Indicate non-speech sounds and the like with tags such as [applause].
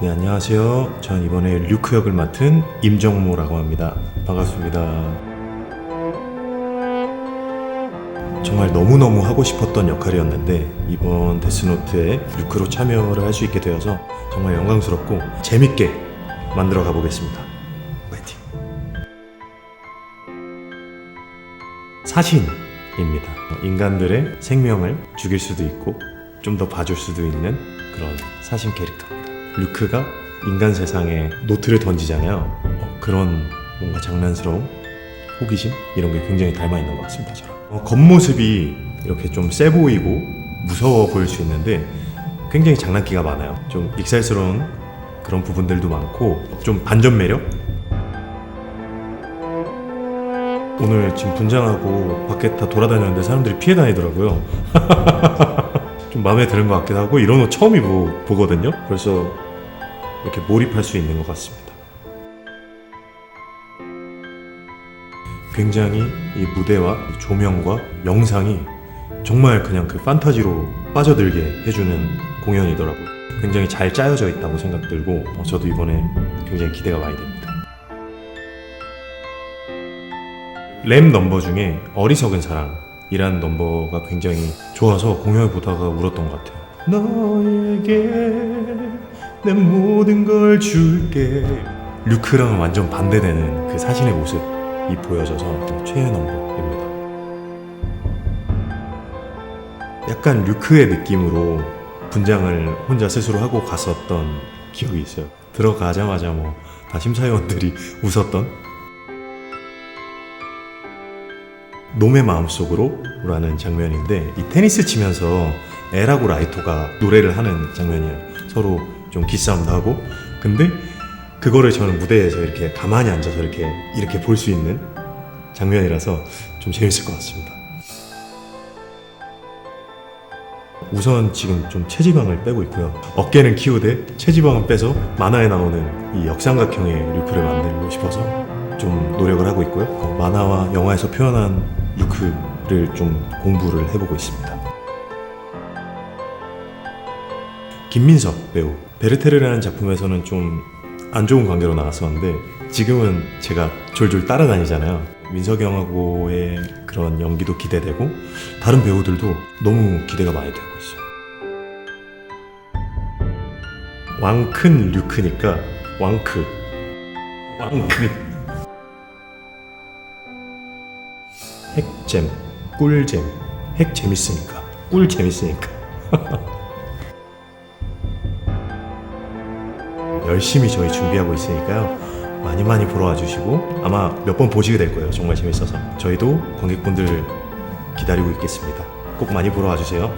네, 안녕하세요. 전 이번에 류크 역을 맡은 임정모라고 합니다. 반갑습니다. 정말 너무너무 하고 싶었던 역할이었는데 이번 데스노트에 류크로 참여를 할 수 있게 되어서 정말 영광스럽고 재밌게 만들어 가보겠습니다. 파이팅! 사신입니다. 인간들의 생명을 죽일 수도 있고 좀 더 봐줄 수도 있는 그런 사신 캐릭터 류크가 인간 세상에 노트를 던지잖아요. 어, 그런 뭔가 장난스러움, 호기심 이런 게 굉장히 닮아 있는 것 같습니다. 저랑. 어, 겉모습이 이렇게 좀 세 보이고 무서워 보일 수 있는데 굉장히 장난기가 많아요. 좀 익살스러운 그런 부분들도 많고 좀 반전 매력 오늘 지금 분장하고 밖에 다 돌아다녔는데 사람들이 피해 다니더라고요. [laughs] 좀 마음에 드는 것 같기도 하고 이런 옷 처음 입어 보거든요. 그래서 이렇게 몰입할 수 있는 것 같습니다. 굉장히 이 무대와 이 조명과 영상이 정말 그냥 그 판타지로 빠져들게 해주는 공연이더라고요. 굉장히 잘 짜여져 있다고 생각 들고 어, 저도 이번에 굉장히 기대가 많이 됩니다. 램 넘버 중에 어리석은 사랑 이라는 넘버가 굉장히 좋아서 공연을 보다가 울었던 것 같아요. 너에게 내 모든 걸 줄게. 류크랑은 완전 반대되는 그 사신의 모습이 보여져서 최애 넘버입니다. 약간 류크의 느낌으로 분장을 혼자 스스로 하고 갔었던 기억이 있어요. 들어가자마자 뭐 다 심사위원들이 웃었던 놈의 마음속으로 라는 장면인데 이 테니스 치면서 에라고 라이토가 노래를 하는 장면이에요. 서로 좀 기싸움도 하고 근데 그거를 저는 무대에서 이렇게 가만히 앉아서 이렇게 이렇게 볼 수 있는 장면이라서 좀 재밌을 것 같습니다. 우선 지금 좀 체지방을 빼고 있고요. 어깨는 키우되 체지방은 빼서 만화에 나오는 이 역삼각형의 류크를 만들고 싶어서 좀 노력을 하고 있고요. 어, 만화와 영화에서 표현한 류크를 좀 공부를 해보고 있습니다. 김민석 배우 베르테르라는 작품에서는 좀 안 좋은 관계로 나왔었는데 지금은 제가 졸졸 따라다니잖아요. 민석이 형하고의 그런 연기도 기대되고 다른 배우들도 너무 기대가 많이 되고 있어요. 왕큰 류크니까 왕크 왕크 핵잼 꿀잼. 핵 재밌으니까. 꿀 재밌으니까. [laughs] 열심히 저희 준비하고 있으니까요. 많이 많이 보러 와주시고 아마 몇 번 보시게 될 거예요. 정말 재밌어서. 저희도 관객분들 기다리고 있겠습니다. 꼭 많이 보러 와주세요